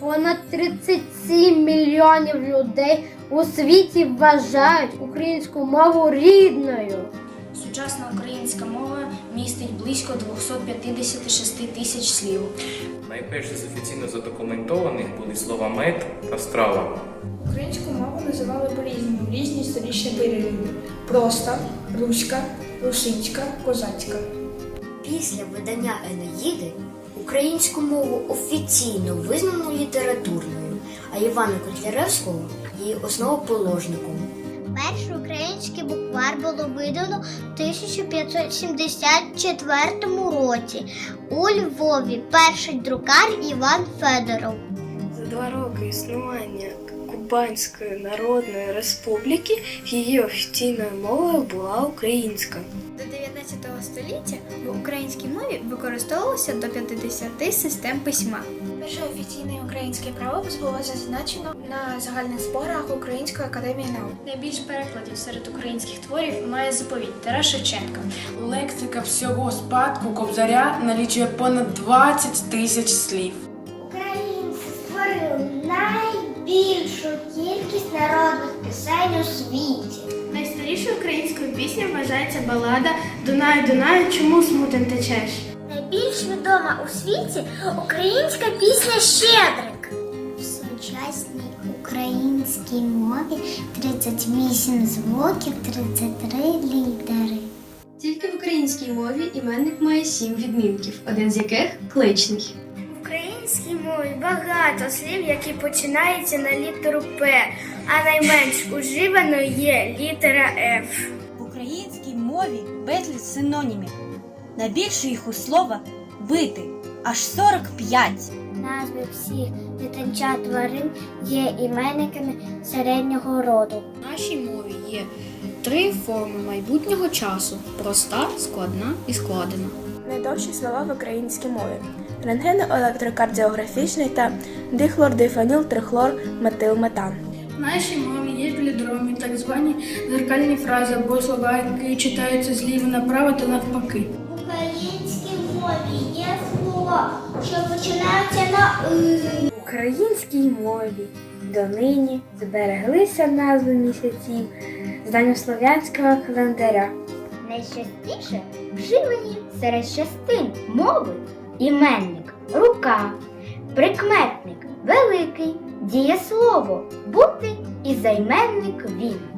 Понад 37 мільйонів людей у світі вважають українську мову рідною. Сучасна українська мова містить близько 256 тисяч слів. Найперші з офіційно задокументованих були слова мед та страва. Українську мову називали по-різному в різні історичні періоди. Проста, руська, русинська, козацька. Після видання Енеїди українську мову офіційно визнано літературною, а Івана Котляревського її основоположником. Перший український буквар було видано в 1574 році. У Львові перший друкар Іван Федоров. За два роки існування Кубанської Народної Республіки її офіційною мовою була українська. До 19 століття в українській мові використовувалося до 50 систем письма. Перший офіційний український правопис було зазначено на загальних зборах Української академії наук. Найбільш перекладів серед українських творів має заповідь Тарас Шевченка. Лексика всього спадку кобзаря налічує понад 20 тисяч слів. Українці створили найбільшу кількість народних пісень у світі. Найстарішою українською піснею вважається балада Дунай, Дунай, чому смутен течеш? Найбільш відома у світі українська пісня Щедрик. В сучасній українській мові 38 звуків, 33 літери. Тільки в українській мові іменник має сім відмінків, один з яких кличний. Українській мові багато слів, які починаються на літеру П, а найменш уживаною є літера Ф. В українській мові безліч синонімів. Найбільше їх у слова бити аж 45. Назви всіх дитинчат тварин є іменниками середнього роду. В нашій мові є три форми майбутнього часу: проста, складна і складена. Найдовші слова в українській мові. Рентгено-електрокардіографічний та дихлордифанілтрихлор-метилметан. В нашій мові є плідромі, так звані зеркальні фрази або слова, які читаються зліва направо та навпаки. В українській мові є слова, що починаються на «и». В українській мові донині збереглися назви місяців з давньослов'янського календаря. Найчастіше вживані серед частин мови іменник рука, прикметник великий, дієслово бути і займенник він.